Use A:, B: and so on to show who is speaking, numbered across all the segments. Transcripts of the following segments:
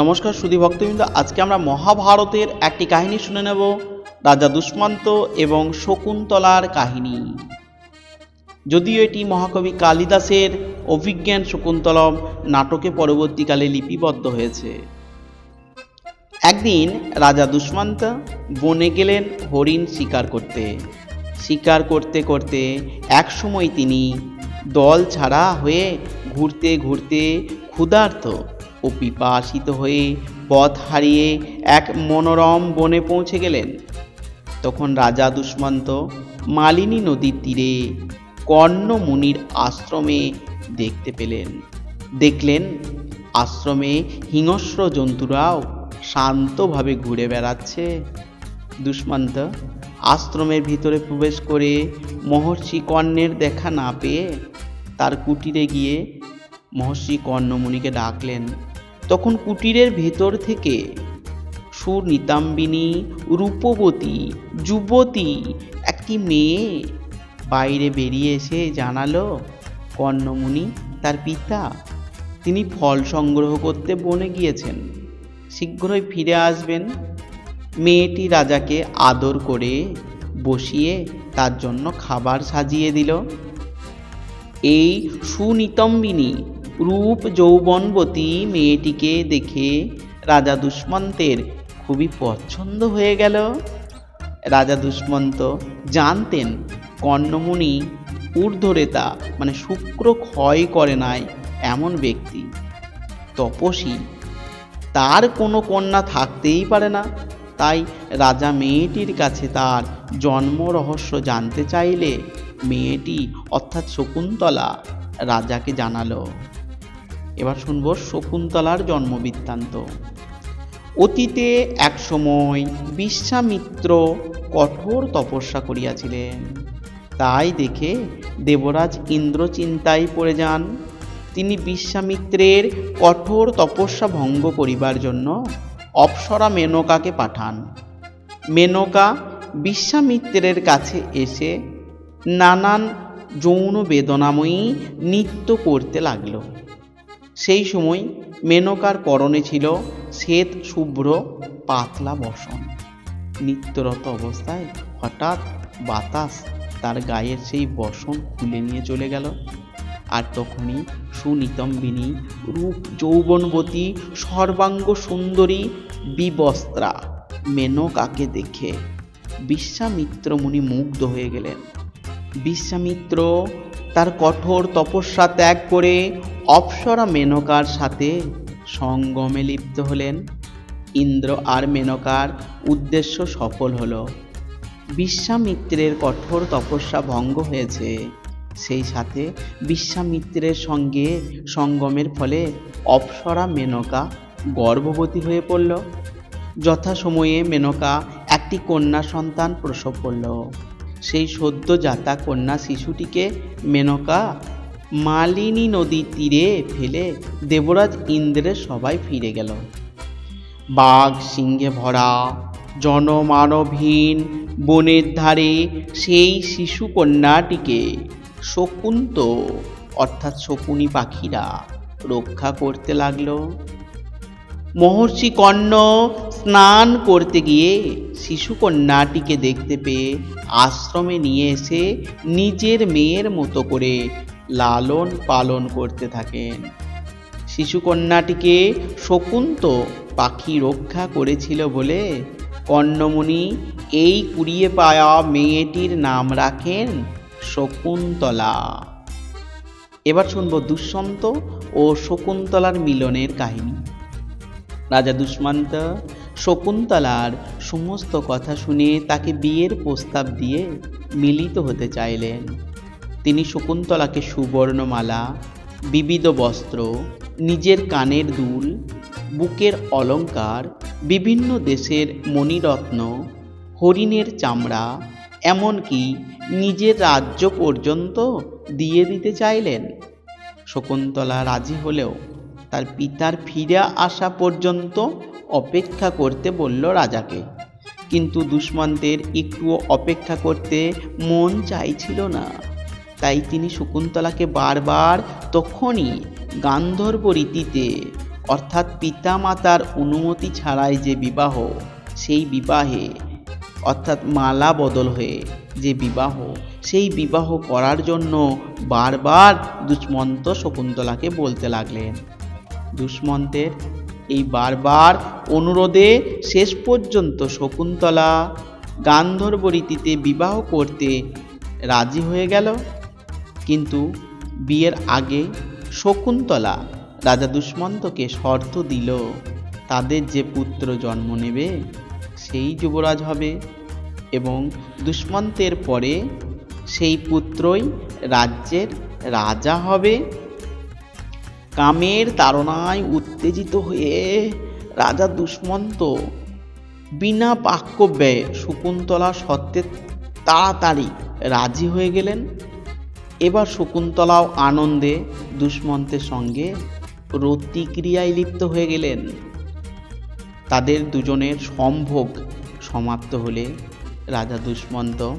A: নমস্কার সুধী ভক্তবৃন্দ, আজকে আমরা মহাভারতের একটি কাহিনী শুনে নেব, রাজা দুষ্মান্ত এবং শকুন্তলার কাহিনী। যদিও এটি মহাকবি কালিদাসের অভিজ্ঞান শকুন্তলম নাটকে পরবর্তীকালে লিপিবদ্ধ হয়েছে। একদিন রাজা দুষ্মান্ত বনে গেলেন হরিণ শিকার করতে। শিকার করতে করতে এক সময় তিনি দল ছাড়া হয়ে ঘুরতে ঘুরতে ক্ষুধার্ত ও পিপাসিত হয়ে পথ হারিয়ে এক মনোরম বনে পৌঁছে গেলেন। তখন রাজা দুষ্মন্ত মালিনী নদীর তীরে কর্ণ মুনির আশ্রমে দেখতে পেলেন। দেখলেন আশ্রমে হিংস্র জন্তুরাও শান্তভাবে ঘুরে বেড়াচ্ছে। দুষ্মন্ত আশ্রমের ভিতরে প্রবেশ করে মহর্ষি কর্ণের দেখা না পেয়ে তার কুটিরে গিয়ে মহর্ষি কর্ণমুনিকে ডাকলেন তখন কুটিরের ভেতর থেকে সুনিতাম্বিনী, রূপবতী, যুবতী, একটি মেয়ে বাইরে বেরিয়ে এসে জানালো কর্ণমুনি তার পিতা। তিনি ফল সংগ্রহ করতে বনে গিয়েছেন। শীঘ্রই ফিরে আসবেন। মেয়েটি রাজাকে আদর করে বসিয়ে তার জন্য খাবার সাজিয়ে দিল। এই সুনিতম্বিনী রূপ যৌবনবতী মেয়েটিকে দেখে রাজা দুষ্মন্তের খুবই পছন্দ হয়ে গেল। রাজা দুষ্মন্ত জানতেন কর্ণমুনি ঊর্ধ্বরেতা মানে শুক্র ক্ষয় করে নাই এমন ব্যক্তি। তপসী তার কোনো কন্যা থাকতেই পারে না। তাই রাজা মেয়েটির কাছে তার জন্ম রহস্য জানতে চাইলে মেয়েটি অর্থাৎ শকুন্তলা রাজাকে জানালো। এবার শুনব শকুন্তলার জন্মবৃত্তান্ত। অতীতে এক সময় বিশ্বামিত্র কঠোর তপস্যা করিয়াছিলেন। তাই দেখে দেবরাজ ইন্দ্র চিন্তায় পড়ে যান। তিনি বিশ্বামিত্রের কঠোর তপস্যা ভঙ্গ করিবার জন্য অপ্সরা মেনকাকে পাঠান। মেনকা বিশ্বামিত্রের কাছে এসে নানান যৌন বেদনাময়ী নৃত্য করতে লাগল। সেই সময় মেনকার পরনে ছিল শ্বেত শুভ্র পাতলা বসন। নিত্যরত অবস্থায় হঠাৎ বাতাস তার গায়ের সেই বসন খুলে নিয়ে চলে গেল। আর তখনই সুনিতম্বিনী, রূপ যৌবনবতী, সর্বাঙ্গ সুন্দরী, বিবস্ত্রা মেনকাকে দেখে বিশ্বামিত্র মুনি মুগ্ধ হয়ে গেলেন। বিশ্বামিত্র তার কঠোর তপস্যা ত্যাগ করে অপ্সরা মেনকার সাথে সঙ্গমে লিপ্ত হলেন। ইন্দ্র আর মেনকার উদ্দেশ্য সফল হল। বিশ্বামিত্রের কঠোর তপস্যা ভঙ্গ হয়েছে। সেই সাথে বিশ্বামিত্রের সঙ্গে সঙ্গমের ফলে অপ্সরা মেনকা গর্ভবতী হয়ে পড়ল। যথাসময়ে মেনকা একটি কন্যা সন্তান প্রসব করল। সেই সদ্যজাতা কন্যা শিশুটিকে মেনকা মালিনী নদীর তীরে ফেলে দেবরাজ ইন্দ্রের সবাই ফিরে গেল। বাঘ সিংহে ভরা, জনমানবহীন বনের ধারে সেই শিশু কন্যাটিকে শকুন্ত, অর্থাৎ শকুনি পাখিরা রক্ষা করতে লাগল। মহর্ষি কর্ণ স্নান করতে গিয়ে শিশু কন্যাটিকে দেখতে পেয়ে আশ্রমে নিয়ে এসে নিজের মেয়ের মতো করে লালন পালন করতে থাকেন। শিশুকন্যাটিকে শকুন্ত পাখি রক্ষা করেছিল বলে কর্ণমুনি এই কুড়িয়ে পাওয়া মেয়েটির নাম রাখেন শকুন্তলা। এবার শুনব দুষ্যন্ত ও শকুন্তলার মিলনের কাহিনী। রাজা দুষ্মন্ত শকুন্তলার সমস্ত কথা শুনে তাকে বিয়ের প্রস্তাব দিয়ে মিলিত হতে চাইলেন। তিনি শকুন্তলাকে সুবর্ণমালা, বিবিধ বস্ত্র, নিজের কানের দুল, বুকের অলংকার বিভিন্ন দেশের মণিরত্ন, হরিণের চামড়া, এমনকি নিজের রাজ্য পর্যন্ত দিয়ে দিতে চাইলেন। শকুন্তলা রাজি হলেও তার পিতার ফিরে আসা পর্যন্ত অপেক্ষা করতে বলল রাজাকে। কিন্তু দুষ্মন্তের একটুও অপেক্ষা করতে মন চাইছিল না। তাই তিনি শকুন্তলাকে বারবার তখনই গান্ধর্ব রীতিতে অর্থাৎ পিতামাতার অনুমতি ছাড়াই যে বিবাহ, সেই বিবাহে, অর্থাৎ মালা বদল হয়ে যে বিবাহ, সেই বিবাহ করার জন্য বারবার দুষ্মন্ত শকুন্তলাকে বলতে লাগলেন। দুষ্মন্তের এই বারবার অনুরোধে শেষ পর্যন্ত শকুন্তলা গান্ধর্ব রীতিতে বিবাহ করতে রাজি হয়ে গেল। কিন্তু বিয়ের আগে শকুন্তলা রাজা দুষ্মন্তকে শর্ত দিল, তাদের যে পুত্র জন্ম নেবে সেই যুবরাজ হবে এবং দুষ্মন্তের পরে সেই পুত্রই রাজ্যের রাজা হবে। কামের তাড়নায় উত্তেজিত হয়ে রাজা দুষ্মন্ত বিনা বাক্য ব্যয়ে শকুন্তলা সত্ত্বে তাড়াতাড়ি রাজি হয়ে গেলেন। এবার শকুন্তলাও আনন্দে দুষ্মন্তের সঙ্গে রতিক্রিয়ায় লিপ্ত হয়ে গেলেন। তাদের দুজনের সম্ভোগ সমাপ্ত হলে রাজা দুষ্মন্ত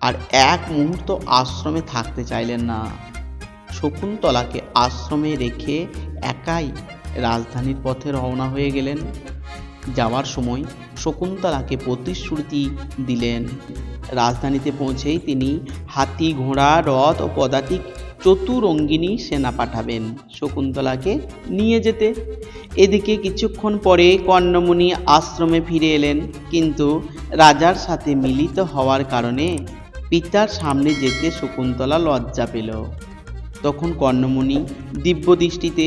A: আর এক মুহূর্ত আশ্রমে থাকতে চাইলেন না। শকুন্তলাকে আশ্রমে রেখে একাই রাজধানীর পথে রওনা হয়ে গেলেন। যাওয়ার সময় শকুন্তলাকে প্রতিশ্রুতি দিলেন। রাজধানীতে পৌঁছেই তিনি হাতি, ঘোড়া, রথ ও পদাতিক চতুরঙ্গিনী সেনা পাঠাবেন শকুন্তলাকে নিয়ে যেতে। এদিকে কিছুক্ষণ পরে কর্ণমণি আশ্রমে ফিরে এলেন, কিন্তু রাজার সাথে মিলিত হওয়ার কারণে পিতার সামনে যেতে শকুন্তলা লজ্জা পেল। তখন কর্ণমুনি দিব্যদৃষ্টিতে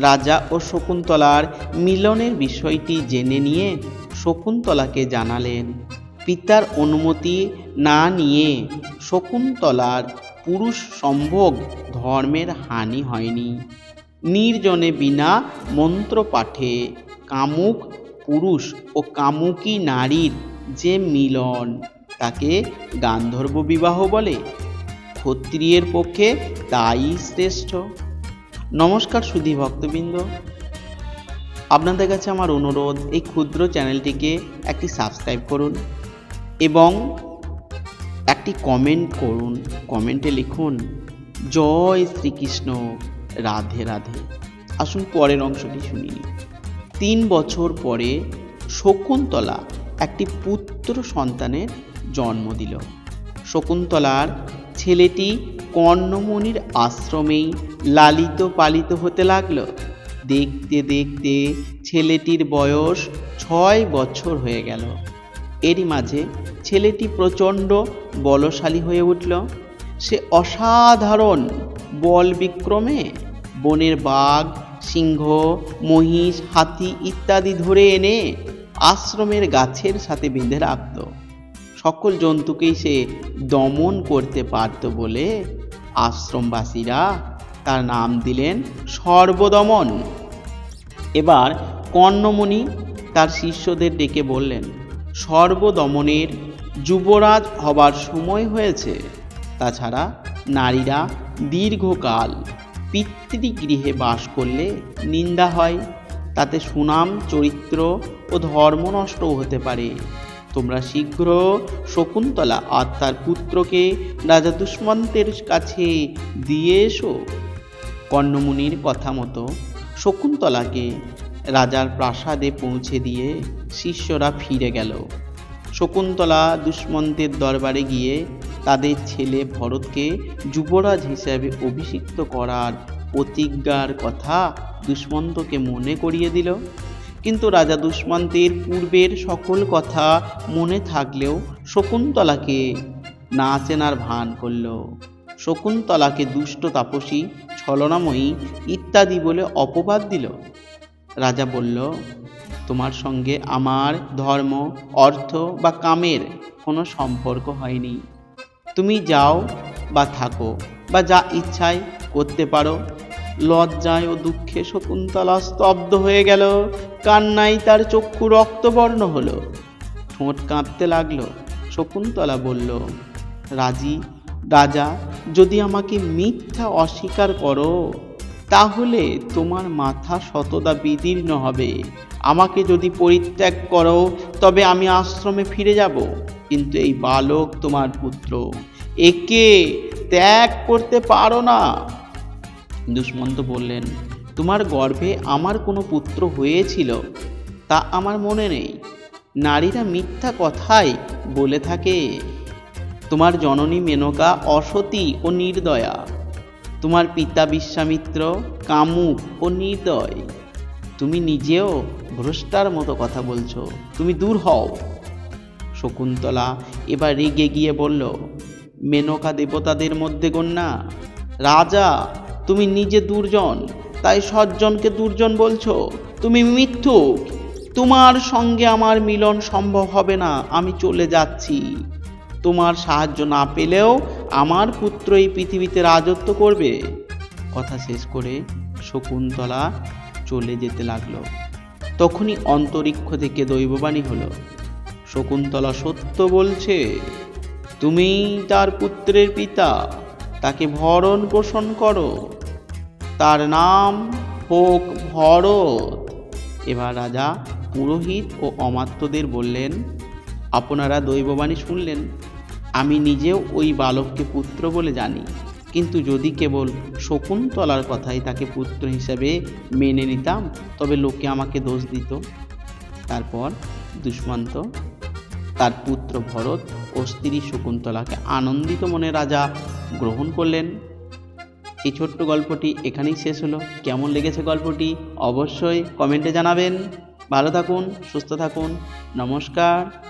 A: রাজা ও শকুন্তলার মিলনের বিষয়টি জেনে নিয়ে শকুন্তলাকে জানালেন, পিতার অনুমতি না নিয়ে শকুন্তলার পুরুষ সম্ভোগ ধর্মের হানি হয়নি। নির্জনে বিনা মন্ত্র পাঠে কামুক পুরুষ ও কামুকী নারীর যে মিলন, তাকে গান্ধর্ব বিবাহ বলে। ক্ষত্রিয়ের পক্ষে তাই শ্রেষ্ঠ। নমস্কার সুধী ভক্তবৃন্দ। আপনাদের কাছে আমার অনুরোধ, এই ক্ষুদ্র চ্যানেলটিকে একটি সাবস্ক্রাইব করুন এবং একটি কমেন্ট করুন। কমেন্টে লিখুন, জয় শ্রীকৃষ্ণ, রাধে রাধে। আসুন পরের অংশটি শুনি তিন বছর পরে শকুন্তলা একটি পুত্র সন্তানের জন্ম দিল। শকুন্তলার ছেলেটি কর্ণমণির আশ্রমেই লালিত পালিত হতে লাগল। দেখতে দেখতে ছেলেটির বয়স ছয় বছর হয়ে গেল। এরই মাঝে ছেলেটি প্রচণ্ড বলশালী হয়ে উঠল। সে অসাধারণ বল বিক্রমে বনের বাঘ, সিংহ, মহিষ, হাতি ইত্যাদি ধরে এনে আশ্রমের গাছের সাথে বেঁধে রাখত। সকল জন্তুকেই সে দমন করতে পারত বলে আশ্রমবাসীরা তার নাম দিলেন সর্বদমন। এবার কর্ণমণি তার শিষ্যদের ডেকে বললেন, সর্বদমনের যুবরাজ হবার সময় হয়েছে। তাছাড়া নারীরা দীর্ঘকাল পিতৃগৃহে বাস করলে নিন্দা হয়। তাতে সুনাম, চরিত্র ও ধর্ম নষ্টও হতে পারে। তোমরা শীঘ্র শকুন্তলা আর তার পুত্রকে রাজা দুষ্মন্তের কাছে দিয়ে এসো। কর্ণমুনির কথা মতো শকুন্তলাকে রাজার প্রাসাদে পৌঁছে দিয়ে শিষ্যরা ফিরে গেল। শকুন্তলা দুষ্মন্তের দরবারে গিয়ে তাদের ছেলে ভরতকে যুবরাজ হিসেবে অভিষিক্ত করার প্রতিজ্ঞার কথা দুষ্মন্তকে মনে করিয়ে দিল। কিন্তু রাজা দুষ্মন্তের পূর্বের সকল কথা মনে থাকলেও শকুন্তলাকে না চেনার ভান করল। শকুন্তলাকে দুষ্ট তাপসী, ছলনাময়ী ইত্যাদি বলে অপবাদ দিল। রাজা বলল, তোমার সঙ্গে আমার ধর্ম, অর্থ বা কামের কোনো সম্পর্ক হয়নি। তুমি যাও বা থাকো বা যা ইচ্ছায় করতে পারো। লজ্জায় ও দুঃখে শকুন্তলা স্তব্ধ হয়ে গেল। কান্নাই তার চক্ষু রক্তবর্ণ হলো। ঠোঁট কাঁপতে লাগল। শকুন্তলা বলল, রাজি, রাজা, যদি আমাকে মিথ্যা অস্বীকার করো, তাহলে তোমার মাথা শতদা বিদীর্ণ হবে। আমাকে যদি পরিত্যাগ করো, তবে আমি আশ্রমে ফিরে যাব। কিন্তু এই বালক তোমার পুত্র। একে ত্যাগ করতে পারো না। দুষ্মন্ত বললেন, তোমার গর্ভে আমার কোনো পুত্র হয়েছিল? তা আমার মনে নেই। নারীরা মিথ্যা কথাই বলে থাকে। তোমার জননী মেনকা অসতী ও নির্দয়া। তোমার পিতা বিশ্বামিত্র কামুক ও নির্দয়। তুমি নিজেও ভ্রষ্টার মতো কথা বলছো। তুমি দূর হও। শকুন্তলা এবার রেগে গিয়ে বলল, মেনকা দেবতাদের মধ্যে গণ্যা রাজা তুমি নিজে দুর্জন, তাই সজ্জনকে দুর্জন বলছো। তুমি মিথ্যুক, তোমার সঙ্গে আমার মিলন সম্ভব হবে না, আমি চলে যাচ্ছি। তোমার সাহায্য না পেলেও আমার পুত্র এই পৃথিবীতে রাজত্ব করবে। কথা শেষ করে শকুন্তলা চলে যেতে লাগল। তখনই অন্তরিক্ষ থেকে দৈববাণী হলো। শকুন্তলা সত্য বলছে তুমি তার পুত্রের পিতা, তাকে ভরণ পোষণ করো। তার নাম হোক ভরত। এবার রাজা পুরোহিত ও অমাত্যদের বললেন, আপনারা দৈববাণী শুনলেন। আমি নিজেও ওই বালককে পুত্র বলে জানি। কিন্তু যদি কেবল শকুন্তলার কথাই তাকে পুত্র হিসেবে মেনে নিতাম, তবে লোকে আমাকে দোষ দিত। তারপর দুষ্মন্ত, তার পুত্র ভরত ও স্ত্রী শকুন্তলাকে আনন্দিত মনে রাজা গ্রহণ করলেন। এই ছোট্ট গল্পটি এখানেই শেষ হলো। কেমন লেগেছে গল্পটি অবশ্যই কমেন্টে জানাবেন। ভালো থাকুন, সুস্থ থাকুন। নমস্কার।